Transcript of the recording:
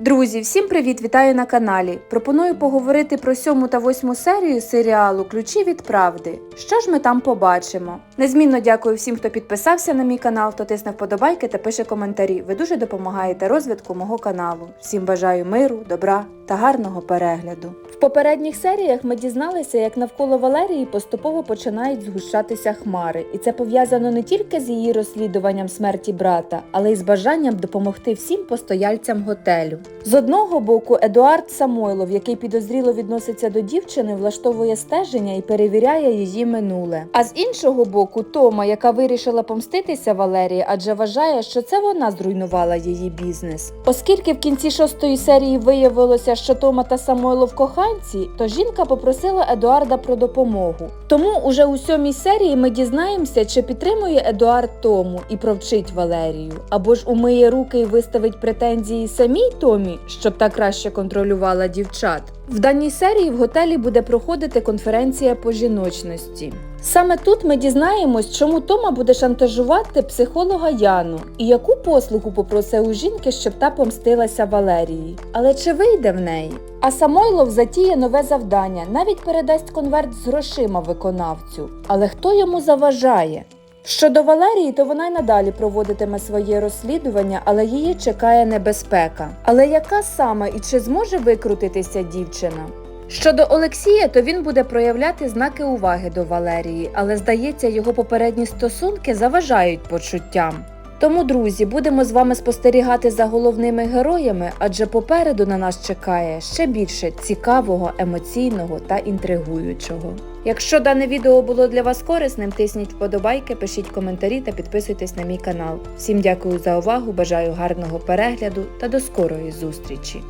Друзі, всім привіт! Вітаю на каналі. Пропоную поговорити про сьому та восьму серію серіалу Ключі від правди. Що ж ми там побачимо? Незмінно дякую всім, хто підписався на мій канал, хто тисне вподобайки та пише коментарі. Ви дуже допомагаєте розвитку мого каналу. Всім бажаю миру, добра та гарного перегляду. В попередніх серіях ми дізналися, як навколо Валерії поступово починають згущатися хмари, і це пов'язано не тільки з її розслідуванням смерті брата, але й з бажанням допомогти всім постояльцям готелю. З одного боку, Едуард Самойлов, який підозріло відноситься до дівчини, влаштовує стеження і перевіряє її минуле. А з іншого боку, Тома, яка вирішила помститися Валерії, адже вважає, що це вона зруйнувала її бізнес. Оскільки в кінці шостої серії виявилося, що Тома та Самойлов коханці, то жінка попросила Едуарда про допомогу. Тому уже у сьомій серії ми дізнаємося, чи підтримує Едуард Тому і провчить Валерію, або ж умиє руки і виставить претензії самій Томі, щоб та краще контролювала дівчат. В даній серії в готелі буде проходити конференція по жіночності. Саме тут ми дізнаємось, чому Тома буде шантажувати психолога Яну і яку послугу попросив у жінки, щоб та помстилася Валерії. Але чи вийде в неї? А Самойлов затіє нове завдання, навіть передасть конверт з грошима виконавцю. Але хто йому заважає? Щодо Валерії, то вона й надалі проводитиме своє розслідування, але її чекає небезпека. Але яка саме і чи зможе викрутитися дівчина? Щодо Олексія, то він буде проявляти знаки уваги до Валерії, але здається, його попередні стосунки заважають почуттям. Тому, друзі, будемо з вами спостерігати за головними героями, адже попереду на нас чекає ще більше цікавого, емоційного та інтригуючого. Якщо дане відео було для вас корисним, тисніть вподобайки, пишіть коментарі та підписуйтесь на мій канал. Всім дякую за увагу, бажаю гарного перегляду та до скорої зустрічі!